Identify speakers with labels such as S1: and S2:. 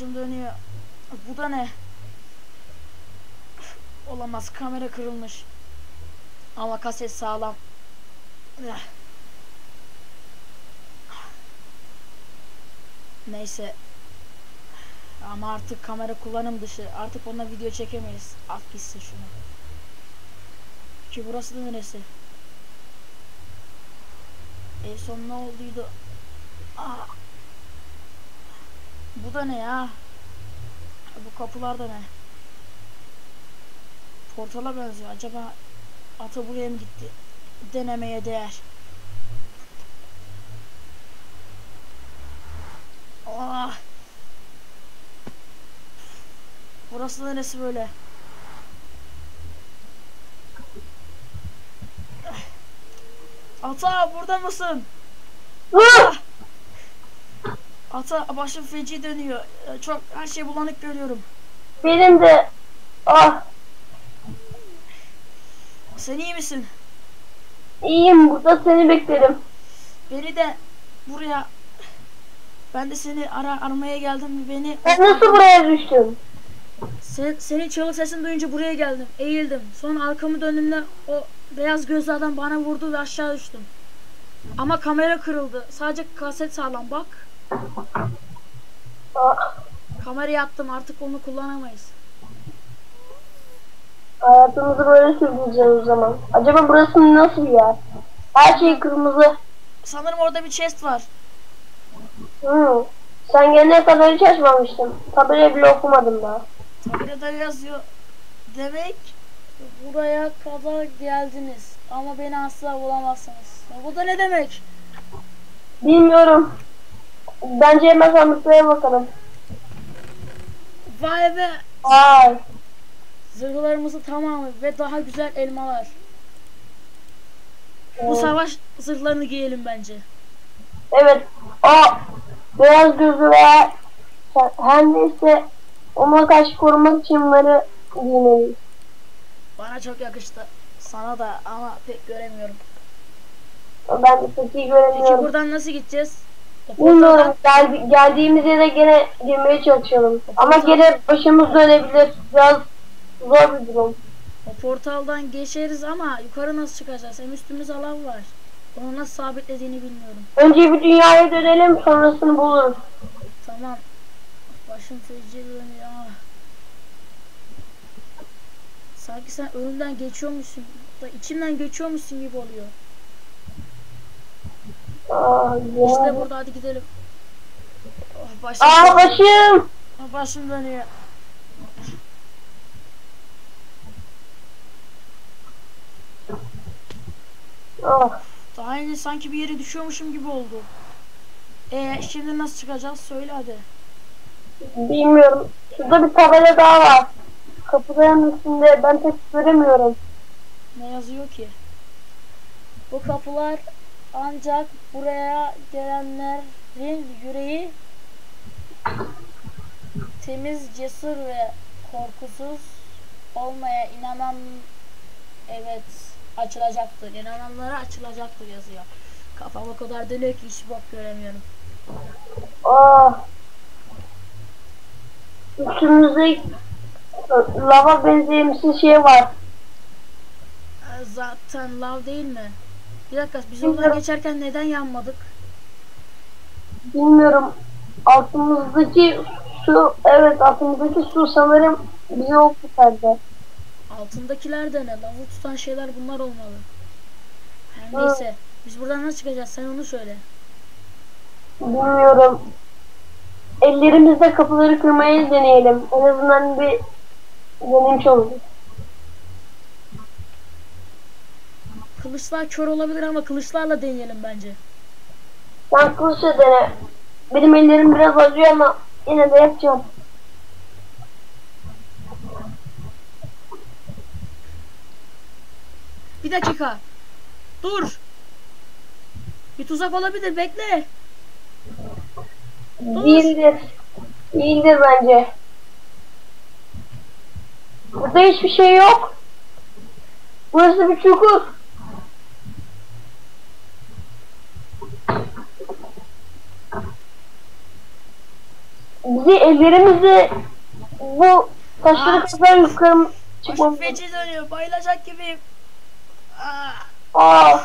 S1: Başım dönüyor. Bu da ne? Olamaz. Kamera kırılmış. Ama kaset sağlam. Neyse. Ama artık kamera kullanım dışı. Artık onunla video çekemeyiz. At gitsin şunu. Ki burası da neresi? En son ne olduydu? Aa. Bu da ne ya? Bu kapılar da ne? Portala benziyor. Acaba ata buraya mı gitti? Denemeye değer. Ah. Burası da neresi böyle? Ata burada mısın?
S2: Ah!
S1: Ata başım feci dönüyor. Ee, Çok her şey bulanık görüyorum.
S2: Benim de ah
S1: Sen iyi misin?
S2: iyiyim burada seni beklerim.
S1: Beni de buraya ben de seni ara aramaya geldim. Beni
S2: Sen nasıl buraya düştün?
S1: Sen, senin çığlık sesini duyunca buraya geldim. Eğildim. Sonra arkamı döndüğümde o beyaz gözlü adam bana vurdu ve aşağı düştüm. Ama kamera kırıldı. Sadece kaset sağlam bak. Kamerayı attım artık onu kullanamayız.
S2: hayatımızı böyle sürdüreceğiz o zaman. Acaba burası nasıl bir yer? Her şey kırmızı.
S1: Sanırım orada bir chest var.
S2: Hmm. Sen gelene kadar hiç açmamıştım. Tabelayı bile okumadım daha.
S1: Tabelada yazıyor. Demek buraya kadar geldiniz. Ama beni asla bulamazsınız. Ya Bu da ne demek?
S2: Bilmiyorum. Bence hemen sandıklara bakalım.
S1: Vay be.
S2: Ay.
S1: Zırhlarımızı tamamı ve daha güzel elmalar. Bu savaş zırhlarını giyelim bence.
S2: Evet. O beyaz gözlü veya her neyse ona karşı korumak için bunları giymeliyiz.
S1: Bana çok yakıştı. Sana da ama pek göremiyorum.
S2: Ben de pek iyi
S1: Peki
S2: göremiyorum.
S1: buradan nasıl gideceğiz?
S2: Bilmiyorum. Gel, geldiğimiz yere gene girmeye çalışalım. Ama gene başımız dönebilir. Biraz zor bir durum.
S1: o portaldan geçeriz ama yukarı nasıl çıkacağız? Hem üstümüzde lav var. Onu nasıl sabitlediğini bilmiyorum.
S2: Önce bir dünyaya dönelim sonrasını buluruz.
S1: Tamam. Başım feci dönüyor. Ah. Sanki sen önümden geçiyormuşsun. Da içimden geçiyormuşsun gibi oluyor.
S2: Aa,
S1: İşte burada hadi gidelim. Oh, başım,
S2: Aa başım.
S1: Ah, başım dönüyor.
S2: Ah.
S1: Daha yeni sanki bir yere düşüyormuşum gibi oldu. E şimdi nasıl çıkacağız? Söyle hadi.
S2: Bilmiyorum. Şurada bir tabela daha var. Kapıların üstünde ben pek göremiyorum.
S1: Ne yazıyor ki? Bu kapılar ancak buraya gelenlerin yüreği temiz, cesur ve korkusuz olmaya inanan evet açılacaktır. İnananlara açılacaktır yazıyor. Kafam o kadar dönüyor ki hiç bok göremiyorum.
S2: Ah. Üstümüzde lava benzeyimsi şey var.
S1: Zaten lav değil mi? Bir dakika biz oradan geçerken neden yanmadık?
S2: Bilmiyorum. Altımızdaki su, evet altımızdaki su sanırım bizi o kurtardı.
S1: Altındakiler de ne? Lavı tutan şeyler bunlar olmalı. Her
S2: Hı.
S1: neyse. Biz buradan nasıl çıkacağız? Sen onu söyle.
S2: Bilmiyorum. Ellerimizle kapıları kırmayı deneyelim. En azından bir denemiş oluruz.
S1: Kılıçlar kör olabilir ama kılıçlarla deneyelim bence.
S2: Sen kılıçla dene. Benim ellerim biraz acıyor ama yine de yapacağım.
S1: Bir dakika. Dur. Bir tuzak olabilir. Bekle.
S2: Değildir. Değildir bence. Burada hiçbir şey yok. Burası bir çukur. Bizi ellerimizi bu taşları kadar yukarı
S1: Başım
S2: çıkmamız
S1: feci dönüyor. Bayılacak gibiyim. Aa,
S2: Aa,